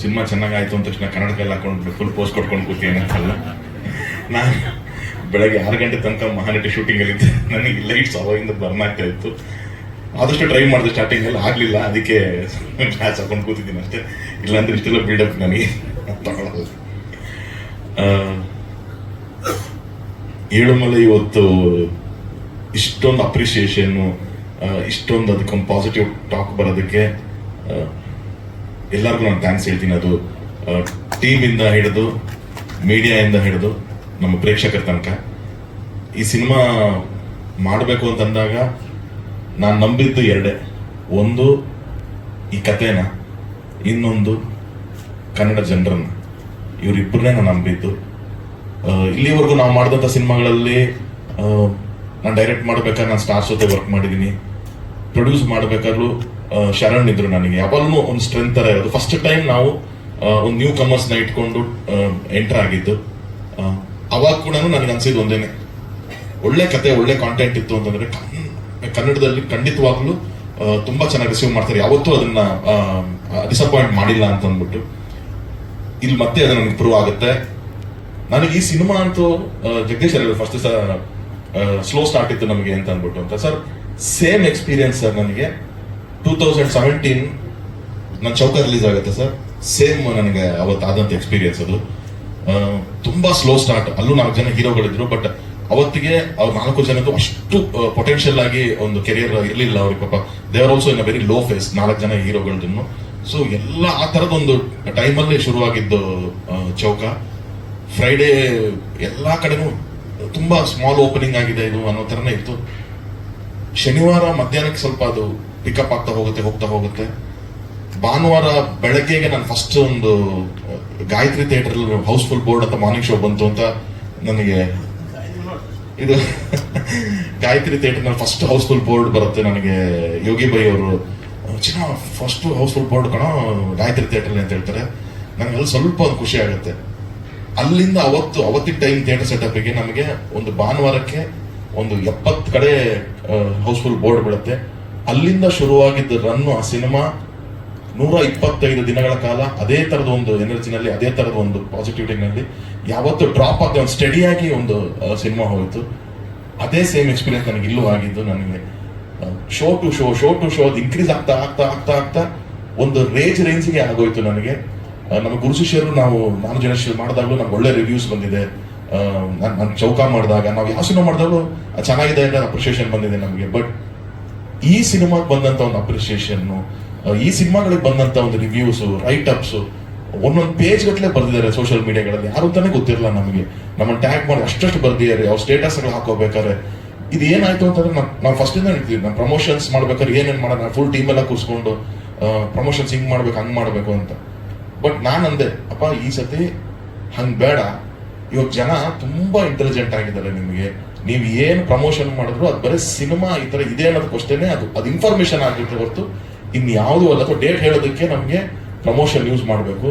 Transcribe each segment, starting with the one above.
Cinema ಚೆನ್ನಾಗಾಯ್ತು ಅಂದ ತಕ್ಷಣ ಕನ್ನಡದಲ್ಲಿ ಹಾಕೊಂಡು ಫುಲ್ ಪೋಸ್ಟ್ ಕೊಟ್ಕೊಂಡು ಕೂತೀನಿ ಅಂತಲ್ಲ. ನಾನು ಬೆಳಗ್ಗೆ ಆರು ಗಂಟೆ ತನಕ ಮಹಾನಟಿ ಶೂಟಿಂಗ್ ಅಲ್ಲಿ ನನಗೆ ಲೈಟ್ಸ್ ಅವಾಗಿಂದ ಬರ್ನ್ ಆಗ್ತಾ ಇತ್ತು. ಆದಷ್ಟು ಟ್ರೈ ಮಾಡಿದೆ ಸ್ಟಾರ್ಟಿಂಗ್ ಎಲ್ಲ ಆಗ್ಲಿಲ್ಲ. ಅದಕ್ಕೆ ಮ್ಯಾಚ್ ಹಾಕೊಂಡು ಕೂತಿದ್ದೀನಿ ಅಷ್ಟೇ. ಇಲ್ಲಾಂದ್ರೆ ಇಷ್ಟೆಲ್ಲ ಬಿಲ್ಡಪ್ ನನಗೆ. ತಗೊಳ್ಳೋದು ಏಳುಮಲೆ ಇವತ್ತು ಇಷ್ಟೊಂದು ಅಪ್ರಿಸಿಯೇಷನ್ ಇಷ್ಟೊಂದು ಅದಕ್ಕೊಂದು ಪಾಸಿಟಿವ್ ಟಾಕ್ ಬರೋದಕ್ಕೆ ಎಲ್ಲರಿಗೂ ನಾನು ಥ್ಯಾಂಕ್ಸ್ ಹೇಳ್ತೀನಿ. ಅದು ಟೀಮಿಂದ ಹಿಡಿದು ಮೀಡಿಯಾಯಿಂದ ಹಿಡಿದು, ನಮ್ಮ ಪ್ರೇಕ್ಷಕರ ತನಕ. ಈ ಸಿನಿಮಾ ಮಾಡಬೇಕು ಅಂತಂದಾಗ ನಾನು ನಂಬಿದ್ದು ಎರಡೇ. ಒಂದು, ಈ ಕಥೆನ ಇನ್ನೊಂದು, ಕನ್ನಡ ಜನರನ್ನ. ಇವರಿಬ್ಬರನ್ನೇ ನಾನು ನಂಬಿದ್ದು. ಇಲ್ಲಿವರೆಗೂ ನಾವು ಮಾಡಿದಂಥ ಸಿನಿಮಾಗಳಲ್ಲಿ ನಾನು ಡೈರೆಕ್ಟ್ ಮಾಡಬೇಕಾದ್ರೆ ನಾನು ಸ್ಟಾರ್ಸ್ ಜೊತೆ ವರ್ಕ್ ಮಾಡಿದ್ದೀನಿ ಪ್ರೊಡ್ಯೂಸ್ ಮಾಡಬೇಕಾದ್ರೂ ಶರಣ್ ಇದ್ರು ನನಗೆ. ಯಾವಾಗಲೂ ಒಂದು ಸ್ಟ್ರೆಂತ್ ಥರ ಇರೋದು. ಫಸ್ಟ್ ಟೈಮ್ ನಾವು ಒಂದು ನ್ಯೂ ಕಮರ್ಸ್ನ ಇಟ್ಕೊಂಡು ಎಂಟರ್ ಆಗಿದ್ದು ಅವಾಗ ಕೂಡ ನನಗೆ ಅನ್ಸಿದ್ದು ಒಂದೇನೆ. ಒಳ್ಳೆ ಕತೆ, ಒಳ್ಳೆ ಕಾಂಟೆಂಟ್ ಇತ್ತು ಅಂತಂದ್ರೆ ಕನ್- ಕನ್ನಡದಲ್ಲಿ ಖಂಡಿತವಾಗ್ಲೂ ತುಂಬಾ ಚೆನ್ನಾಗಿ ರಿಸೀವ್ ಮಾಡ್ತಾರೆ. ಯಾವತ್ತೂ ಅದನ್ನ ಡಿಸಪಾಯಿಂಟ್ ಮಾಡಿಲ್ಲ ಅಂತ ಅಂದ್ಬಿಟ್ಟು. ಇಲ್ಲಿ ಮತ್ತೆ ಅದು ನನಗೆ ಪ್ರೂವ್ ಆಗುತ್ತೆ. ನನಗೆ ಈ ಸಿನಿಮಾ ಅಂತೂ ಜಗದೀಶ್ ಹೇಳಿದ್ರು ಫಸ್ಟ್ ಸರ್ ಸ್ಲೋ ಸ್ಟಾರ್ಟ್ ಇತ್ತು ನಮಗೆ ಅಂತ ಅಂದ್ಬಿಟ್ಟು ಅಂತ. ಸರ್ ಸೇಮ್ ಎಕ್ಸ್ಪೀರಿಯನ್ಸ್ ಸರ್ ನನಗೆ. ಟೂ ತೌಸಂಡ್ ಸೆವೆಂಟೀನ್ ನನ್ನ ಚೌಕ ರಿಲೀಸ್ ಆಗುತ್ತೆ ಸರ್ ಸೇಮ್ ನನಗೆ ಅವತ್ತು ಆದಂಥ ಎಕ್ಸ್ಪೀರಿಯನ್ಸ್ ಅದು. ತುಂಬಾ ಸ್ಲೋ ಸ್ಟಾರ್ಟ್ ಅಲ್ಲೂ ನಾಲ್ಕು ಜನ ಹೀರೋಗಳಿದ್ರು ಬಟ್ ಅವತ್ತಿಗೆ ಅವ್ರ ನಾಲ್ಕು ಜನಕ್ಕೂ ಅಷ್ಟು ಪೊಟೆನ್ಷಿಯಲ್ ಆಗಿ ಒಂದು ಕೆರಿಯರ್ ಇರಲಿಲ್ಲ ಅವ್ರಿಗೆ ಪಾಪ. ದೇವರ್ also in a very low phase ನಾಲ್ಕು ಜನ ಹೀರೋಗಳದನ್ನು. ಸೊ ಎಲ್ಲ ಆ ಥರದೊಂದು ಟೈಮಲ್ಲೇ ಶುರುವಾಗಿದ್ದು ಚೌಕ. ಫ್ರೈಡೇ ಎಲ್ಲ ಕಡೆನೂ ತುಂಬಾ ಸ್ಮಾಲ್ ಓಪನಿಂಗ್ ಆಗಿದೆ ಇದು ಅನ್ನೋ ತರನೇ ಇತ್ತು. ಶನಿವಾರ ಮಧ್ಯಾಹ್ನಕ್ಕೆ ಸ್ವಲ್ಪ ಅದು ಪಿಕಪ್ ಆಗ್ತಾ ಹೋಗುತ್ತೆ, ಹೋಗ್ತಾ ಹೋಗುತ್ತೆ. ಭಾನುವಾರ ಬೆಳಗ್ಗೆಗೆ ನಾನು ಫಸ್ಟ್ ಒಂದು ಗಾಯತ್ರಿ ಥಿಯೇಟರ್ ಹೌಸ್ಫುಲ್ ಬೋರ್ಡ್ ಅಂತ ಮಾರ್ನಿಂಗ್ ಶೋ ಬಂತು ಅಂತ ನನಗೆ ಇದು ಗಾಯತ್ರಿ ಥಿಯೇಟರ್ನಲ್ಲಿ ಫಸ್ಟ್ ಹೌಸ್ಫುಲ್ ಬೋರ್ಡ್ ಬರುತ್ತೆ ನನಗೆ ಯೋಗಿ ಬೈ ಅವರು. ಚಿನ್ನ ಫಸ್ಟ್ ಹೌಸ್ಫುಲ್ ಬೋರ್ಡ್ ಕಣ, ಗಾಯತ್ರಿ ಥಿಯೇಟರ್ ಅಂತ ಹೇಳ್ತಾರೆ. ನನಗೆ ಅಲ್ಲಿ ಸ್ವಲ್ಪ ಒಂದು ಖುಷಿ ಆಗುತ್ತೆ. ಅಲ್ಲಿಂದ ಅವತ್ತು, ಅವತ್ತಿನ ಟೈಮ್ ಥಿಯೇಟರ್ ಸೆಟಪ್ಗೆ ನಮಗೆ ಒಂದು ಭಾನುವಾರಕ್ಕೆ ಒಂದು ಎಪ್ಪತ್ತು ಕಡೆ ಹೌಸ್ಫುಲ್ ಬೋರ್ಡ್ ಬೀಳುತ್ತೆ. ಅಲ್ಲಿಂದ ಶುರುವಾಗಿದ್ದ ರನ್ ಆ ಸಿನಿಮಾ ನೂರ ಇಪ್ಪತ್ತೈದು ದಿನಗಳ ಕಾಲ ಅದೇ ತರದ ಒಂದು ಎನರ್ಜಿನಲ್ಲಿ ಅದೇ ತರದ ಒಂದು ಪಾಸಿಟಿವಿಟಿನಲ್ಲಿ ಯಾವತ್ತು ಡ್ರಾಪ್ ಆಗದೆ ಒಂದು ಸ್ಟಡಿಯಾಗಿ ಒಂದು ಸಿನಿಮಾ ಹೋಯಿತು. ಅದೇ ಸೇಮ್ ಎಕ್ಸ್ಪೀರಿಯನ್ಸ್ ನನಗೆ ಇಲ್ಲೂ ಆಗಿದ್ದು ನನಗೆ. Show to show show to show ಅದು ಇನ್ಕ್ರೀಸ್ ಆಗ್ತಾ ಆಗ್ತಾ ಆಗ್ತಾ ಆಗ್ತಾ ಒಂದು ರೇಂಜ್ ರೇಂಜ್ಗೆ ಆಗೋಯ್ತು ನನಗೆ. ನಮ್ಮ ಗುರು ಶಿಷ್ಯರು ನಾವು, ನಾನು ಜನರೇಷನ್ ಮಾಡಿದಾಗಲೂ ನಮ್ಗೆ ಒಳ್ಳೆ ರಿವ್ಯೂಸ್ ಬಂದಿದೆ. ನಾನು ನಾನು ಚೌಕ ಮಾಡಿದಾಗ, ನಾವು ಯಾವ ಸಿನಿಮಾ ಮಾಡಿದಾಗಲೂ ಚೆನ್ನಾಗಿದೆ ಅಂತ ಅಪ್ರಿಷಿಯೇಷನ್ ಬಂದಿದೆ ನಮಗೆ. ಬಟ್ ಈ ಸಿನಿಮಾಗೆ ಬಂದಂತ ಒಂದು ಅಪ್ರಿಸಿಯೇಷನ್ ಈ ಸಿನಿಮಾಗಳಿಗೆ ಬಂದಂತ ಒಂದು ರಿವ್ಯೂಸ್ ರೈಟ್ ಅಪ್ಸ್ ಒಂದೊಂದು ಪೇಜ್ ಗಟ್ಟಲೆ ಬರ್ದಿದ್ದಾರೆ ಸೋಷಿಯಲ್ ಮೀಡಿಯಾಗಳಲ್ಲಿ ಯಾರು ತಾನೇ ಗೊತ್ತಿರಲ್ಲ ನಮಗೆ. ನಮ್ಮ ಟ್ಯಾಗ್ ಮಾಡಿ ಅಷ್ಟಷ್ಟು ಬರ್ದಿದ್ದಾರೆ. ಅವ್ರ ಸ್ಟೇಟಸ್ ಹಾಕೋಬೇಕಾದ್ರೆ. ಇದು ಏನಾಯ್ತು ಅಂತಂದ್ರೆ ನಾವು ಇಂದ ಹೇಳ್ತೀವಿ ನಾವು ಪ್ರಮೋಷನ್ಸ್ ಮಾಡ್ಬೇಕಾದ್ರೆ ಏನೇನು ಮಾಡೋಣ? ಫುಲ್ ಟೀಮ್ ಎಲ್ಲ ಕೂರಿಸ್ಕೊಂಡು ಪ್ರಮೋಷನ್ಸ್ ಹಿಂಗ್ ಮಾಡ್ಬೇಕು, ಹಂಗ್ ಮಾಡ್ಬೇಕು ಅಂತ. ಬಟ್ ನಾನು ಅಂದೆ, ಅಪ್ಪ, ಈ ಸತಿ ಹಂಗ್ ಬೇಡ. ಇವಾಗ ಜನ ತುಂಬಾ ಇಂಟೆಲಿಜೆಂಟ್ ಆಗಿದ್ದಾರೆ ನಿಮಗೆ. ನೀವು ಏನು ಪ್ರಮೋಷನ್ ಮಾಡಿದ್ರು ಅದು ಬರೀ ಸಿನಿಮಾ ಈ ಥರ ಇದೆ ಅನ್ನೋದಕ್ಕಷ್ಟೇ ಅದು. ಅದು ಇನ್ಫಾರ್ಮೇಶನ್ ಆಗಿರುತ್ತೆ ಹೊರತು ಇನ್ ಯಾವುದು ಅಲ್ಲ. ಅಥವಾ ಡೇಟ್ ಹೇಳೋದಕ್ಕೆ ನಮಗೆ ಪ್ರಮೋಷನ್ ಯೂಸ್ ಮಾಡಬೇಕು.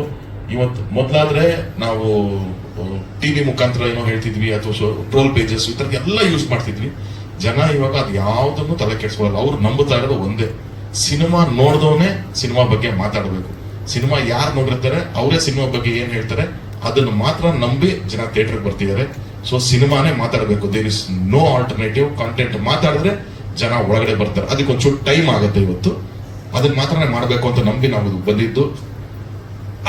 ಇವತ್ತು ಮೊದಲಾದ್ರೆ ನಾವು ಟಿ ವಿ ಮುಖಾಂತರ ಏನೋ ಹೇಳ್ತಿದ್ವಿ, ಅಥವಾ ಟ್ರೋಲ್ ಪೇಜಸ್ ಈ ಥರದ್ದು ಎಲ್ಲ ಯೂಸ್ ಮಾಡ್ತಿದ್ವಿ. ಜನ ಇವಾಗ ಅದು ಯಾವುದನ್ನು ತಲೆ ಕೆಡಿಸ್ಕೊಳ್ಳಲ್ಲ ಅವ್ರು ನಂಬುತ್ತಾ ಇರೋದು ಒಂದೇ. ಸಿನಿಮಾ ನೋಡ್ದವನೇ ಸಿನಿಮಾ ಬಗ್ಗೆ ಮಾತಾಡಬೇಕು. ಸಿನಿಮಾ ಯಾರು ನೋಡಿರ್ತಾರೆ, ಅವರೇ ಸಿನಿಮಾ ಬಗ್ಗೆ ಏನು ಹೇಳ್ತಾರೆ, ಅದನ್ನು ಮಾತ್ರ ನಂಬಿ ಜನ ಥಿಯೇಟರ್ಗೆ ಬರ್ತಿದ್ದಾರೆ. ಸೊ ಸಿನಿಮಾನೇ ಮಾತಾಡಬೇಕು. There is no alternative content ಮಾತಾಡಿದ್ರೆ ಜನ ಒಳಗಡೆ ಬರ್ತಾರೆ. ಅದಕ್ಕೆ ಒಂಚೂರು ಟೈಮ್ ಆಗುತ್ತೆ ಇವತ್ತು. ಅದನ್ನ ಮಾತ್ರ ಮಾಡಬೇಕು ಅಂತ ನಂಬಿ ನಾವು ಬಂದಿದ್ದು.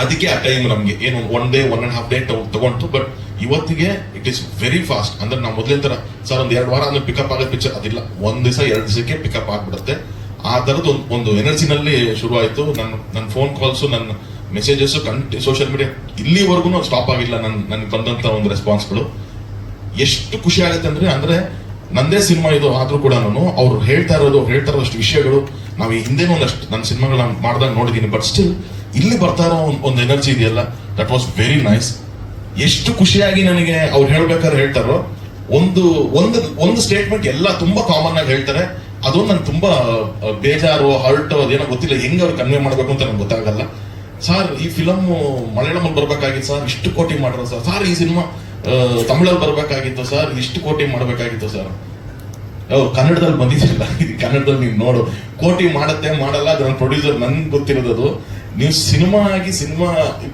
ಅದಕ್ಕೆ ಆ ಟೈಮ್ ನಮ್ಗೆ ಏನು one day one and half day ತಗೊಂಡು ಬಟ್ ಇವತ್ತಿಗೆ ಇಟ್ ಇಸ್ ವೆರಿ ಫಾಸ್ಟ್ ಅಂದ್ರೆ ನಾವು ಮೊದಲಿನ ತರ ಸರ್, ಒಂದ್ ಎರಡು ವಾರ ಅಂದ್ರೆ ಪಿಕಪ್ ಆಗೋ ಪಿಕ್ಚರ್ ಅದಿಲ್ಲ. ಒಂದ್ ದಿವಸ, ಎರಡು ದಿವಸಕ್ಕೆ ಪಿಕಪ್ ಆಗ್ಬಿಡುತ್ತೆ. ಆ ತರದ ಒಂದು ಒಂದು ಎನರ್ಜಿನಲ್ಲಿ ಶುರು ಆಯ್ತು ನನ್ನ ನನ್ನ ಫೋನ್ ಕಾಲ್ಸ್ ನನ್ನ ಮೆಸೇಜಸ್ ಕಂಟಿ ಸೋಷಿಯಲ್ ಮೀಡಿಯಾ ಇಲ್ಲಿವರೆಗೂ ಸ್ಟಾಪ್ ಆಗಿಲ್ಲ ನನ್ನ ನನಗೆ ಬಂದಂತ ಒಂದು ರೆಸ್ಪಾನ್ಸ್ಗಳು ಎಷ್ಟು ಖುಷಿ ಆಗುತ್ತೆ ಅಂದ್ರೆ ಅಂದ್ರೆ ನಂದೇ ಸಿನಿಮಾ ಇದು ಆದ್ರೂ ಕೂಡ ನಾನು ಅವ್ರು ಹೇಳ್ತಾ ಇರೋದು ಹೇಳ್ತಾ ಇರೋಷ್ಟು ವಿಷಯಗಳು ನಾವು ಹಿಂದೆನೂ ಒಂದಷ್ಟು ನನ್ನ ಸಿನಿಮಾಗಳನ್ನ ಮಾಡಿದಾಗ ನೋಡಿದ್ದೀನಿ ಬಟ್ ಸ್ಟಿಲ್ ಇಲ್ಲಿ ಬರ್ತಾ ಇರೋ ಒಂದು ಎನರ್ಜಿ ಇದೆಯಲ್ಲ? ದಟ್ ವಾಸ್ ವೆರಿ ನೈಸ್ ಎಷ್ಟು ಖುಷಿಯಾಗಿ ನನಗೆ ಅವ್ರು ಹೇಳ್ಬೇಕಾದ್ರೆ ಹೇಳ್ತಾರೋ, ಒಂದು ಒಂದು ಒಂದು ಸ್ಟೇಟ್ಮೆಂಟ್ ಎಲ್ಲ ತುಂಬಾ ಕಾಮನ್ ಆಗಿ ಹೇಳ್ತಾರೆ. ಅದು ನನ್ಗೆ ತುಂಬಾ ಬೇಜಾರು ಹರ್ಟ್ ಅದೇನೋ ಗೊತ್ತಿಲ್ಲ, ಹೆಂಗ್ ಅವ್ರು ಕನ್ವೆ ಮಾಡ್ಬೇಕು ಅಂತ ನಂಗೆ ಗೊತ್ತಾಗಲ್ಲ. ಸರ್ ಈ ಫಿಲಮ್ ಮಲಯಾಳಮಲ್ಲಿ ಬರ್ಬೇಕಾಗಿತ್ತು ಸರ್ ಇಷ್ಟು ಕೋಟಿ ಮಾಡ್ರ ಸರ್ ಸರ್ ಈ ಸಿನಿಮಾ ತಮಿಳಲ್ಲಿ ಬರಬೇಕಾಗಿತ್ತು ಸರ್ ಇಷ್ಟು ಕೋಟಿ ಮಾಡಬೇಕಾಗಿತ್ತು ಸರ್ ಅವ್ರು ಕನ್ನಡದಲ್ಲಿ ಬಂದಿದ್ದಿಲ್ಲ ಇದು ಕನ್ನಡದಲ್ಲಿ ನೀವು ನೋಡು. ಕೋಟಿ ಮಾಡತ್ತೆ, ಮಾಡಲ್ಲ ಅದ್ರ ಪ್ರೊಡ್ಯೂಸರ್ ನನ್ಗೆ ಗೊತ್ತಿರೋದು ನೀವು ಸಿನಿಮಾ ಆಗಿ ಸಿನಿಮಾ,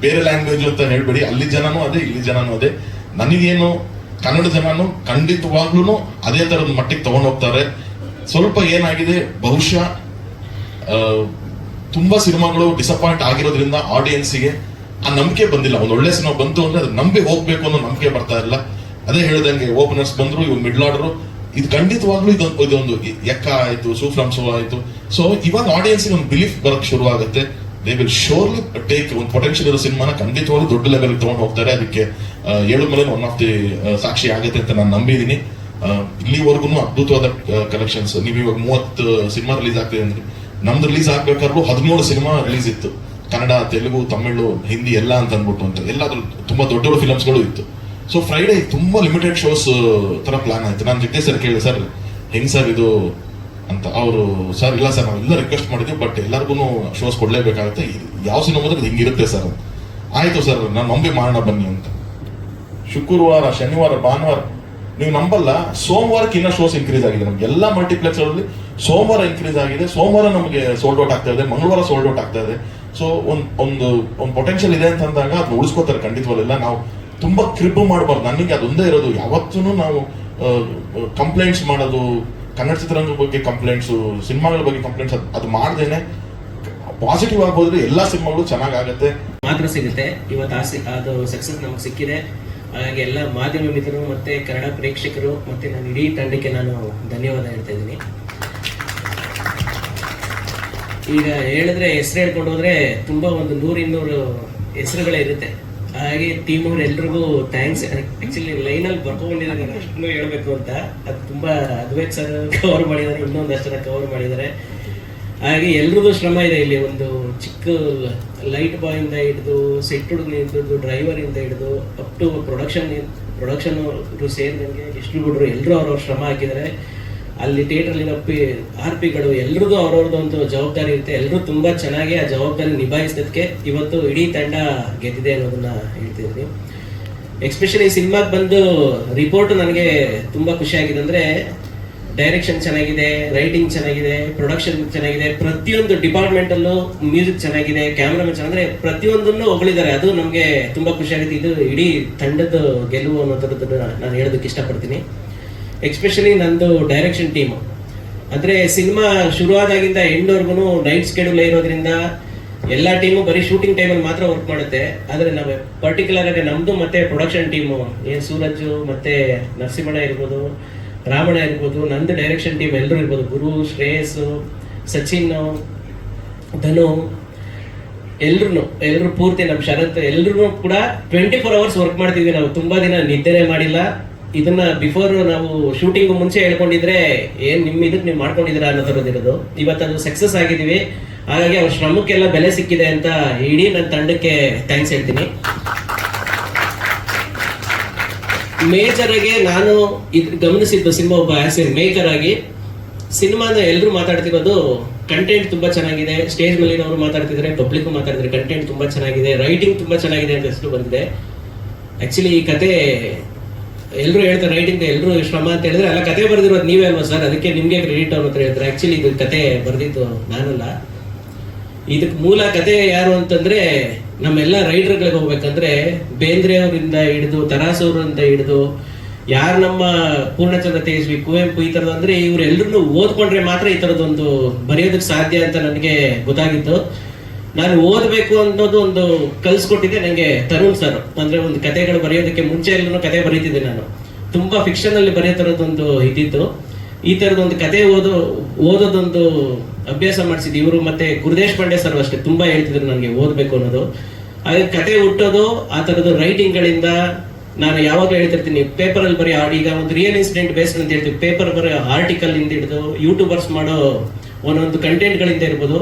ಬೇರೆ ಲ್ಯಾಂಗ್ವೇಜ್ ಅಂತ ಹೇಳ್ಬೇಡಿ. ಅಲ್ಲಿ ಜನನೂ ಅದೇ, ಇಲ್ಲಿ ಜನನೂ ಅದೇ. ನನಗೇನು, ಕನ್ನಡ ಜನನು ಖಂಡಿತವಾಗ್ಲೂ ಅದೇ ತರದ ಮಟ್ಟಿಗೆ ತಗೊಂಡೋಗ್ತಾರೆ. ಸ್ವಲ್ಪ ಏನಾಗಿದೆ, ಬಹುಶಃ ತುಂಬಾ ಸಿನಿಮಾಗಳು ಡಿಸಪಾಯಿಂಟ್ ಆಗಿರೋದ್ರಿಂದ ಆಡಿಯನ್ಸ್ಗೆ ಆ ನಂಬಿಕೆ ಬಂದಿಲ್ಲ. ಒಂದು ಒಳ್ಳೆ ಸಿನಿಮಾ ಬಂತು ಅಂದ್ರೆ ಅದು ನಂಬಿ ಹೋಗ್ಬೇಕು ಅನ್ನೋ ನಂಬಿಕೆ ಬರ್ತಾ ಇಲ್ಲ. ಅದೇ ಹೇಳ್ದಂಗೆ ಓಪನರ್ಸ್ ಬಂದ್ರು ಇವ್ ಮಿಡ್ಲ್ ಆರ್ಡರ್ ಇದು ಖಂಡಿತವಾಗ್ಲೂ ಇದೊಂದು ಇದೊಂದು ಎಕ್ಕ ಆಯ್ತು, ಸೂಫ್ರಾಮ್ ಸೋ ಆಯ್ತು. ಸೊ ಇವಾಗ ಆಡಿಯನ್ಸ್ ಒಂದು ಬಿಲೀಫ್ ಬರಕ್ ಶುರು ಆಗುತ್ತೆ. ದೇ ವಿಲ್ ಶೋರ್ಲಿ ಟೇಕ್ ಒಂದು ಪೊಟೆನ್ಶಿಯಲ್ ಇರೋ ಸಿನಿಮಾನ ಖಂಡಿತವಾಗ್ಲೂ ದೊಡ್ಡ ಲೆವೆಲ್ ತಗೊಂಡು ಹೋಗ್ತಾರೆ. ಅದಕ್ಕೆ ಏಳು ಮೇಲೆ ಒನ್ ಆಫ್ ದಿ ಸಾಕ್ಷಿ ಆಗುತ್ತೆ ಅಂತ ನಾನು ನಂಬಿದ್ದೀನಿ ಇಲ್ಲಿವರೆಗೂ ಅದ್ಭುತವಾದ ಕಲೆಕ್ಷನ್ಸ್ ನೀವು ಇವಾಗ ಮೂವತ್ತು ಸಿನಿಮಾ ರಿಲೀಸ್ ಆಗ್ತಿದೆ ಅಂದ್ರೆ, ನಮ್ದು ರಿಲೀಸ್ ಆಗ್ಬೇಕಾದ್ರೂ ಹದಿನೇಳು ಸಿನಿಮಾ ರಿಲೀಸ್ ಇತ್ತು. ಕನ್ನಡ, ತೆಲುಗು, ತಮಿಳು, ಹಿಂದಿ ಎಲ್ಲ ಅಂತ ಅಂದ್ಬಿಟ್ಟು ಅಂತ. ಎಲ್ಲಾದ್ರೂ ತುಂಬಾ ದೊಡ್ಡ ದೊಡ್ಡ ಫಿಲಮ್ಸ್ಗಳು ಇತ್ತು. ಸೊ ಫ್ರೈಡೇ ತುಂಬಾ ಲಿಮಿಟೆಡ್ ಶೋಸ್ ಥರ ಪ್ಲಾನ್ ಆಯ್ತು. ನಾನು ಜಗದೀಶ್ ಸರ್ ಕೇಳಿದೆ ಸರ್ ಹೆಂಗ್ ಸರ್ ಇದು? ಅಂತ. ಅವರು ಸರ್ ಇಲ್ಲ ಸರ್ ನಾವೆಲ್ಲ ರಿಕ್ವೆಸ್ಟ್ ಮಾಡಿದ್ವಿ ಬಟ್ ಎಲ್ಲರಿಗೂ ಶೋಸ್ ಕೊಡ್ಲೇಬೇಕಾಗುತ್ತೆ. ಯಾವ ಸಿನಿಮಾ ಹೋದ್ರೆ ಹಿಂಗಿರುತ್ತೆ ಸರ್ ಆಯ್ತು ಸರ್ ನಾನು ನಂಬಿ ಮಾಡೋಣ ಬನ್ನಿ ಅಂತ. ಶುಕ್ರವಾರ, ಶನಿವಾರ, ಭಾನುವಾರ, ನೀವು ನಂಬಲ್ಲ, ಸೋಮವಾರಕ್ಕೆ ಇನ್ನೂ ಶೋಸ್ ಇನ್ಕ್ರೀಸ್ ಆಗಿದೆ ನಮ್ಗೆ. ಎಲ್ಲ ಮಲ್ಟಿಪ್ಲೆಕ್ಸ್ ಅಲ್ಲಿ ಸೋಮವಾರ ಇನ್ಕ್ರೀಸ್ ಆಗಿದೆ. ಸೋಮವಾರ ನಮಗೆ ಸೋಲ್ಡ್ ಔಟ್ ಆಗ್ತಾ ಇದೆ. ಮಂಗಳವಾರ ಸೋಲ್ಡ್ ಔಟ್ ಆಗ್ತಾ ಇದೆ. ಸೊ ಒಂದು ಒಂದು ಒಂದು ಪೊಟೆನ್ಷಿಯಲ್ ಇದೆ ಅಂತ ಅಂದಾಗ ಅದನ್ನ ಉಳಿಸ್ಕೋತಾರೆ ಖಂಡಿತವಲ್ಲ ನಾವು ತುಂಬಾ ಕ್ರಿಪ್ ಮಾಡಬಾರ್ದು. ನನಗೆ ಅದೊಂದೇ ಇರೋದು. ಯಾವತ್ತೂ ನಾವು ಕಂಪ್ಲೇಂಟ್ಸ್ ಮಾಡೋದು, ಕನ್ನಡ ಚಿತ್ರರಂಗದ ಬಗ್ಗೆ ಕಂಪ್ಲೇಂಟ್ಸ್ ಸಿನಿಮಾಗಳ ಬಗ್ಗೆ ಕಂಪ್ಲೇಂಟ್ಸ್ ಅದು ಮಾಡ್ದೇನೆ. ಪಾಸಿಟಿವ್ ಆಗ್ಬೋದ್ರೆ ಎಲ್ಲ ಸಿನಿಮಾಗಳು ಚೆನ್ನಾಗಾಗತ್ತೆ. ಮಾತ್ರ ಸಿಗುತ್ತೆ. ಇವತ್ತು ಆ ಅದು ಸಕ್ಸಸ್ ನಮಗೆ ಸಿಕ್ಕಿದೆ. ಹಾಗಾಗಿ ಎಲ್ಲ ಮಾಧ್ಯಮ ಮಿತ್ರರು ಮತ್ತೆ ಕನ್ನಡ ಪ್ರೇಕ್ಷಕರು ಮತ್ತೆ ನನ್ನ ಇಡೀ ತಂಡಕ್ಕೆ ನಾನು ಧನ್ಯವಾದ ಹೇಳ್ತಾ ಇದ್ದೀನಿ. ಈಗ ಹೇಳಿದ್ರೆ ಹೆಸರು ಹೇಳ್ಕೊಂಡು ಹೋದ್ರೆ ತುಂಬಾ ಒಂದು ನೂರು ಇನ್ನೂರು ಹೆಸರುಗಳೇ ಇರುತ್ತೆ. ಹಾಗೆ ಟೀಮ್ ಅವ್ರು ಎಲ್ರಿಗೂ ಥ್ಯಾಂಕ್ಸ್ ಆಕ್ಚುಲಿ ಅಲ್ಲಿ ಬರ್ಕೊಂಡಿದ್ದಾರೆ ಅಷ್ಟು ಹೇಳ್ಬೇಕು ಅಂತ. ಅದು ತುಂಬಾ ಅದ್ವೈತ್ ಸರ್ ಕವರ್ ಮಾಡಿದ್ದಾರೆ ಇನ್ನೊಂದಷ್ಟು ಜನ ಕವರ್ ಮಾಡಿದ್ದಾರೆ. ಹಾಗೆ ಎಲ್ರಿಗೂ ಶ್ರಮ ಇದೆ ಇಲ್ಲಿ ಒಂದು ಚಿಕ್ಕ ಲೈಟ್ ಬಾಯ್ ಇಂದ ಹಿಡಿದು ಸೆಟ್ ಹಿಡಿದು ಡ್ರೈವರ್ ಇಂದ ಹಿಡಿದು ಅಪ್ ಟು ಪ್ರೊಡಕ್ಷನ್ ಪ್ರೊಡಕ್ಷನ್ ಸೇರಿದಂಗೆ ಡಿಸ್ಟ್ರಿಬ್ಯೂಟರ್ ಎಲ್ಲರೂ ಅವ್ರವ್ರ ಶ್ರಮ ಹಾಕಿದ್ದಾರೆ. ಅಲ್ಲಿ ಥಿಯೇಟರ್ಲಿರೋ ಪಿ ಆರ್ ಪಿಗಳು ಎಲ್ರಿಗೂ ಅವ್ರವ್ರದ್ದು ಒಂದು ಜವಾಬ್ದಾರಿ ಇರುತ್ತೆ. ಎಲ್ಲರೂ ತುಂಬಾ ಚೆನ್ನಾಗಿ ಆ ಜವಾಬ್ದಾರಿ ನಿಭಾಯಿಸಿದಕ್ಕೆ ಇವತ್ತು ಇಡೀ ತಂಡ ಗೆದ್ದಿದೆ ಅನ್ನೋದನ್ನ ಹೇಳ್ತಿದ್ವಿ ಎಕ್ಸ್ಪೆಷಲಿ ಸಿನಿಮಾಗೆ ಬಂದು ರಿಪೋರ್ಟ್ ನನಗೆ ತುಂಬಾ ಆಗಿದೆ. ಅಂದ್ರೆ ಡೈರೆಕ್ಷನ್ ಚೆನ್ನಾಗಿದೆ ರೈಟಿಂಗ್ ಚೆನ್ನಾಗಿದೆ ಪ್ರೊಡಕ್ಷನ್ ಚೆನ್ನಾಗಿದೆ. ಪ್ರತಿಯೊಂದು ಡಿಪಾರ್ಟ್ಮೆಂಟ್ ಅಲ್ಲೂ ಮ್ಯೂಸಿಕ್ ಚೆನ್ನಾಗಿದೆ ಕ್ಯಾಮ್ರಾಮನ್ ಚೆನ್ನಾಗಿದೆ ಪ್ರತಿಯೊಂದನ್ನು ಹೊಗಳಿದ್ದಾರೆ. ಅದು ನಮಗೆ ತುಂಬಾ ಖುಷಿ ಆಗುತ್ತೆ. ಇದು ಇಡೀ ತಂಡದ ಗೆಲುವು ಅನ್ನೋದ್ರದ್ದು ನಾನು ಹೇಳೋದಕ್ಕೆ ಇಷ್ಟಪಡ್ತೀನಿ. ಎಕ್ಸ್ಪೆಷಲಿ ನಂದು ಡೈರೆಕ್ಷನ್ ಟೀಮು ಅಂದರೆ ಸಿನಿಮಾ ಶುರುವಾದಾಗಿಂದ ಎಂಡ್ವರೆಗೂ ನೈಟ್ ಸ್ಕೆಡ್ಯೂಲ್ ಇರೋದ್ರಿಂದ ಎಲ್ಲ ಟೀಮು ಬರೀ ಶೂಟಿಂಗ್ ಟೈಮಲ್ಲಿ ಮಾತ್ರ ವರ್ಕ್ ಮಾಡುತ್ತೆ. ಆದರೆ ನಾವು ಪರ್ಟಿಕ್ಯುಲರ್ ಆಗಿ ನಮ್ಮದು ಮತ್ತು ಪ್ರೊಡಕ್ಷನ್ ಟೀಮು ಏನು ಸೂರಜ್, ಮತ್ತು ನರಸಿಂಹಣ್ಣ ಇರ್ಬೋದು, ರಾಮಣ್ಣ ಇರ್ಬೋದು, ನಂದು ಡೈರೆಕ್ಷನ್ ಟೀಮ್ ಎಲ್ಲರೂ ಇರ್ಬೋದು. ಗುರು ಶ್ರೇಯಸ್ಸು ಸಚಿನ್, ಧನು ಎಲ್ರು ಎಲ್ಲರೂ ಪೂರ್ತಿ ನಮ್ಮ ಶರತ್ ಎಲ್ಲರೂ ಕೂಡ ಟ್ವೆಂಟಿ ಫೋರ್ ಅವರ್ಸ್ ವರ್ಕ್ ಮಾಡ್ತಿದ್ವಿ ನಾವು. ತುಂಬ ದಿನ ನಿದ್ದೆನೇ ಮಾಡಿಲ್ಲ. ಇದನ್ನ ಬಿಫೋರ್ ನಾವು ಶೂಟಿಂಗ್ ಮುಂಚೆ ಹೇಳ್ಕೊಂಡಿದ್ರೆ ಏನ್ ನಿಮ್ ಇದಕ್ಕೆ ನೀವು ಮಾಡ್ಕೊಂಡಿದ್ದೀರಾ ಅನ್ನೋ ಇವತ್ತು ಅದು ಸಕ್ಸಸ್ ಆಗಿದೀವಿ ಹಾಗಾಗಿ ಅವ್ರ ಶ್ರಮಕ್ಕೆಲ್ಲ ಬೆಲೆ ಸಿಕ್ಕಿದೆ ಅಂತ ಇಡೀ ನನ್ನ ತಂಡಕ್ಕೆ ಥ್ಯಾಂಕ್ಸ್ ಹೇಳ್ತೀನಿ. ಮೇಜರ್ ಆಗಿ ನಾನು ಇದು ಗಮನಿಸಿದ್ದು ಸಿನಿಮಾ ಒಬ್ಬ ಆಸ್ ಮೇಕರ್ ಆಗಿ. ಸಿನಿಮಾನ ಎಲ್ಲರೂ ಮಾತಾಡ್ತಿರೋದು ಕಂಟೆಂಟ್ ತುಂಬಾ ಚೆನ್ನಾಗಿದೆ. ಸ್ಟೇಜ್ ಅವರು ಮಾತಾಡ್ತಿದ್ರೆ ಪಬ್ಲಿಕ್ ಮಾತಾಡಿದ್ರೆ ಕಂಟೆಂಟ್ ತುಂಬಾ ಚೆನ್ನಾಗಿದೆ ರೈಟಿಂಗ್ ತುಂಬಾ ಚೆನ್ನಾಗಿದೆ ಅಂತ ಹೆಸರು ಬಂದಿದೆ. ಆಕ್ಚುಲಿ ಈ ಕತೆ ಎಲ್ಲರೂ ಹೇಳ್ತಾರೆ ರೈಟಿಂಗ್ ಎಲ್ಲರೂ ಶ್ರಮ ಅಂತ ಹೇಳಿದ್ರೆ ಅಲ್ಲ, ಕತೆ ಬರೆದಿರೋದು ನೀವೇ ಅಲ್ವಾ ಸರ್? ಅದಕ್ಕೆ ನಿಮಗೆ ಕ್ರೆಡಿಟ್ ಅವ್ರ ಹತ್ರ ಹೇಳ್ತಾರೆ? ಆಕ್ಚುಲಿ ಇದು ಕತೆ ಬರೆದಿದ್ದು ನಾನಲ್ಲ. ಇದಕ್ಕೆ ಮೂಲ ಕತೆ ಯಾರು ಅಂತಂದ್ರೆ, ನಮ್ಮೆಲ್ಲ ರೈಡರ್ಗಳಿಗೆ ಹೋಗ್ಬೇಕಂದ್ರೆ ಬೇಂದ್ರೆ ಅವರಿಂದ ಹಿಡಿದು, ತರಾಸ್ ಹಿಡಿದು, ಯಾರು ನಮ್ಮ ಪೂರ್ಣಚಂದ್ರ ತೇಜಸ್ವಿ, ಕುವೆಂಪು ಈ ಥರದ್ದು ಅಂದರೆ ಇವರೆಲ್ಲರೂ ಓದ್ಕೊಂಡ್ರೆ ಮಾತ್ರ ಈ ಥರದ್ದೊಂದು ಬರೆಯೋದಕ್ಕೆ ಸಾಧ್ಯ ಅಂತ ನನಗೆ ಗೊತ್ತಾಗಿತ್ತು. ನಾನು ಓದಬೇಕು ಅನ್ನೋದು ಒಂದು ಕಲಿಸ್ಕೊಟ್ಟಿದ್ದೆ ನನಗೆ ತರುಣ್ ಸರ್ ಅಂದ್ರೆ ಒಂದು ಕತೆಗಳು ಬರೆಯೋದಕ್ಕೆ ಮುಂಚೆ ಎಲ್ಲೂ ಕತೆ ಬರೀತಿದ್ದೆ ನಾನು. ತುಂಬಾ ಫಿಕ್ಷನ್ ಅಲ್ಲಿ ಬರೆಯೋ ತರದೊಂದು ಇದ್ದಿತ್ತು ಈ ತರದೊಂದು ಕತೆ ಓದೋ, ಓದೋದೊಂದು ಅಭ್ಯಾಸ ಮಾಡಿಸಿದ್ದು ಇವರು ಮತ್ತೆ ಗುರುದೇಶ್ ಪಾಂಡೆ ಸರ್ ಅಷ್ಟೇ, ತುಂಬಾ ಹೇಳ್ತಿದ್ರು ನನಗೆ ಓದಬೇಕು ಅನ್ನೋದು. ಹಾಗೆ ಕತೆ ಹುಟ್ಟೋದು, ಆ ತರದ ರೈಟಿಂಗ್ ಗಳಿಂದ ನಾನು ಯಾವಾಗ ಹೇಳ್ತಿರ್ತೀನಿ ಪೇಪರ್ ಅಲ್ಲಿ ಬರೀ ಈಗ ಒಂದು ರಿಯಲ್ ಇನ್ಸಿಡೆಂಟ್ ಬೇಸ್ಡ್ ಅಂತ ಹೇಳ್ತೀವಿ. ಪೇಪರ್ ಬರೋ ಆರ್ಟಿಕಲ್ ಇಂದ ಹಿಡಿದು ಯೂಟ್ಯೂಬರ್ಸ್ ಮಾಡೋ ಒಂದೊಂದು ಕಂಟೆಂಟ್ ಗಳಿಂದ ಇರ್ಬೋದು.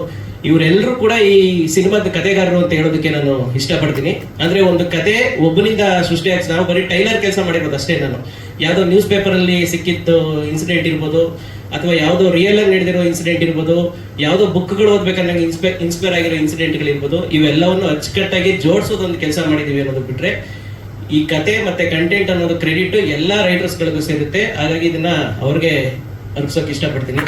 ಇವರೆಲ್ಲರೂ ಕೂಡ ಈ ಸಿನಿಮಾದ ಕತೆಗಾರರು ಅಂತ ಹೇಳೋದಕ್ಕೆ ನಾನು ಇಷ್ಟಪಡ್ತೀನಿ. ಅಂದ್ರೆ ಒಂದು ಕತೆ ಒಬ್ಬನಿಂದ ಸೃಷ್ಟಿ ಆಗ್ತದೆ. ನಾವು ಬರೀ ಟೈಲರ್ ಕೆಲಸ ಮಾಡಿರೋದು ಅಷ್ಟೇ ನಾನು. ಯಾವ್ದೋ ನ್ಯೂಸ್ ಪೇಪರ್ ಅಲ್ಲಿ ಸಿಕ್ಕಿದ್ದು ಇನ್ಸಿಡೆಂಟ್ ಇರ್ಬೋದು, ಅಥವಾ ಯಾವುದೋ ರಿಯಲ್ ಆಗಿ ನಡೆದಿರೋ ಇನ್ಸಿಡೆಂಟ್ ಇರ್ಬೋದು, ಯಾವುದೋ ಬುಕ್ಗಳು ಓದ್ಬೇಕಾದ್ರೆ ನಂಗೆ ಇನ್ಸ್ಪೈ ಇನ್ಸ್ಪೈರ್ ಆಗಿರೋ ಇನ್ಸಿಡೆಂಟ್ಗಳು ಇರ್ಬೋದು ಇವೆಲ್ಲವನ್ನು ಅಚ್ಚುಕಟ್ಟಾಗಿ ಜೋಡಿಸೋದೊಂದು ಕೆಲಸ ಮಾಡಿದೀವಿ ಅನ್ನೋದು ಬಿಟ್ರೆ, ಈ ಕತೆ ಮತ್ತೆ ಕಂಟೆಂಟ್ ಅನ್ನೋದು ಕ್ರೆಡಿಟ್ ಎಲ್ಲಾ ರೈಟರ್ಸ್ ಗಳಿಗೂ ಸೇರುತ್ತೆ. ಹಾಗಾಗಿ ಇದನ್ನ ಅವ್ರಿಗೆ ಅರ್ಪಿಸೋಕೆ ಇಷ್ಟಪಡ್ತೀನಿ.